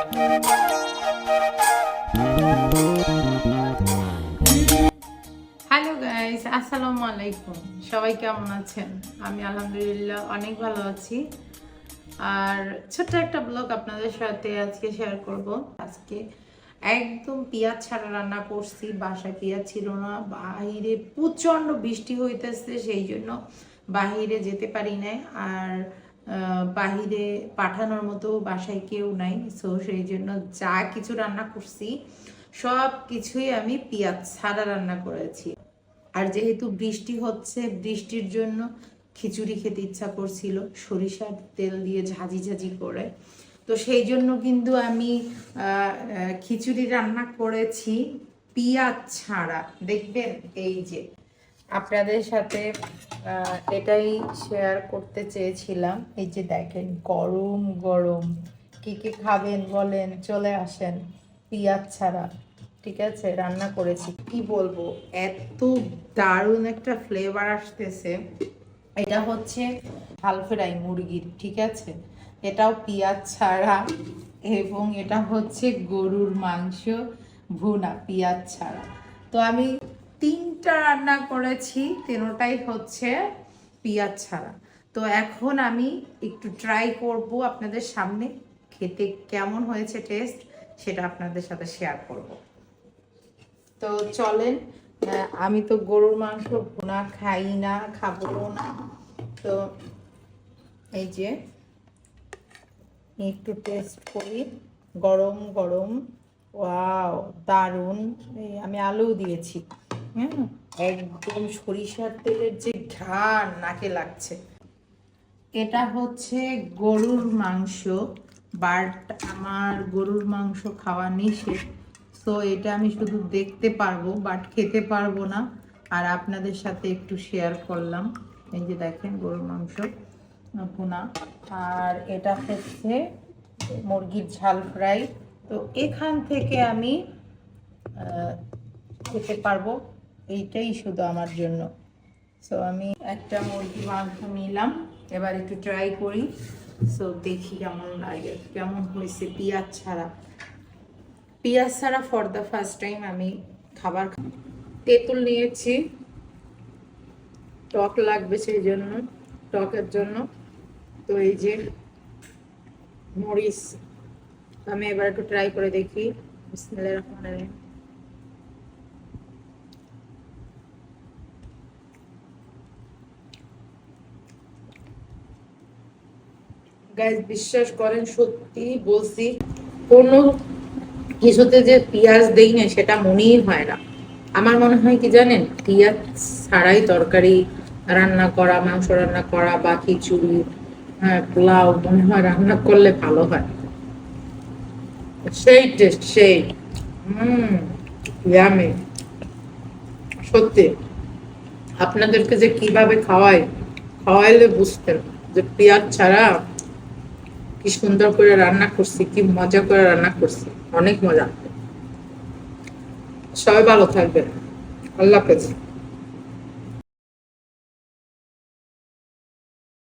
Hello guys আসসালামু আলাইকুম সবাই কেমন আছেন? আমি আলহামদুলিল্লাহ অনেক ভালো আছি। আর ছোট্ট একটা ব্লগ আপনাদের সাথে আজকে শেয়ার করব। আজকে একদম পেঁয়াজ ছাড়া রান্না করছি। বাসায় পেঁয়াজ ছিল না। বাইরে প্রচণ্ড বৃষ্টি হইতেছে, সেই জন্য বাহিরে যেতে পারি না আর বাহিরে পাঠানোর মতো বাসায় কেউ নাই। সো সেই জন্য যা কিছু রান্না করছি, সব কিছুই আমি পেঁয়াজ ছাড়া রান্না করেছি। আর যেহেতু বৃষ্টি হচ্ছে, বৃষ্টির জন্য খিচুড়ি খেতে ইচ্ছা করছিল, সরিষার তেল দিয়ে ঝাঁঝি ঝাঁঝি করে। তো সেই জন্য কিন্তু আমি খিচুড়ি রান্না করেছি পেঁয়াজ ছাড়া। দেখবেন এই যে আপনাদের সাথে এটাই শেয়ার করতে চেয়েছিলাম। এই যে দেখেন, গরম গরম। কি কি খাবেন বলেন, চলে আসেন। পেঁয়াজ ছাড়া, ঠিক আছে? রান্না করেছি। কি বলব, এত দারুণ একটা ফ্লেভার আসতেছে। এটা হচ্ছে হাল ফ্রাই মুরগির, ঠিক আছে? এটাও পেঁয়াজ ছাড়া এবং এটা হচ্ছে গরুর মাংস ভুনা, পেঁয়াজ ছাড়া। তো আমি তিনটা রান্না করেছি, তিনোটাই হচ্ছে পেঁয়াজ ছাড়া। তো এখন আমি একটু ট্রাই করব আপনাদের সামনে, খেতে কেমন হয়েছে টেস্ট সেটা আপনাদের সাথে শেয়ার করব। তো চলেন আমি তো গরুর মাংস ভুনা খাই না, খাব না। তো এই যে একটু টেস্ট করি, গরম গরম। ওয়াও দারুণ। আমি আলু দিয়েছি। একদম সরিষার তেলের যে ঘ্রাণ নাকে লাগছে। এটা হচ্ছে গরুর মাংস, বাট আমার গরুর মাংস খাওয়া নিষেধ। সো এটা আমি শুধু দেখতে পারব, বাট খেতে পারব না। আর আপনাদের সাথে একটু শেয়ার করলাম। এই যে দেখেন গরুর মাংস পোনা আর এটা হচ্ছে মুরগির ঝাল ফ্রাই। তো এখান থেকে আমি খেতে পারব। এইটাই শুধু আমার জন্য। সো আমি একটা মুরগি মাংস নিলাম। এবার একটু ট্রাই করি। সো দেখি কেমন লাগে। কেমন হয়েছে পেঁয়াজ ছাড়া। পেঁয়াজ ছাড়া ফর দ্য ফার্স্ট টাইম আমি খাবার তেঁতুল নিয়েছি। টক লাগবে সেই জন্য, টকের জন্য। তো এই যে মরিচ, আমি এবার একটু ট্রাই করে দেখি। বিসমিল্লাহির রহমানির রহিম। গাইজ বিশ্বাস করেন, সত্যি বলছি, কোনো কিছুতে যে পেঁয়াজ দেই না সেটা মনেই হয় না। আমার মনে হয় কি জানেন, পেঁয়াজ ছাড়াই তরকারি রান্না করা, মাংস রান্না করা বা খিচুড়ি হ্যাঁ পোলাও, মনে হয় রান্না করলে ভালো হয়। সেই টেস্ট সেই। হুম সত্যি। আপনাদেরকে যে কীভাবে খাওয়াই, খাওয়াইলে বুঝতেন যে পেঁয়াজ ছাড়া কি সুন্দর করে রান্না করছি, কি মজা করে রান্না করছি। অনেক মজা। সবাই ভালো থাকবেন। আল্লাহ হাফেজ।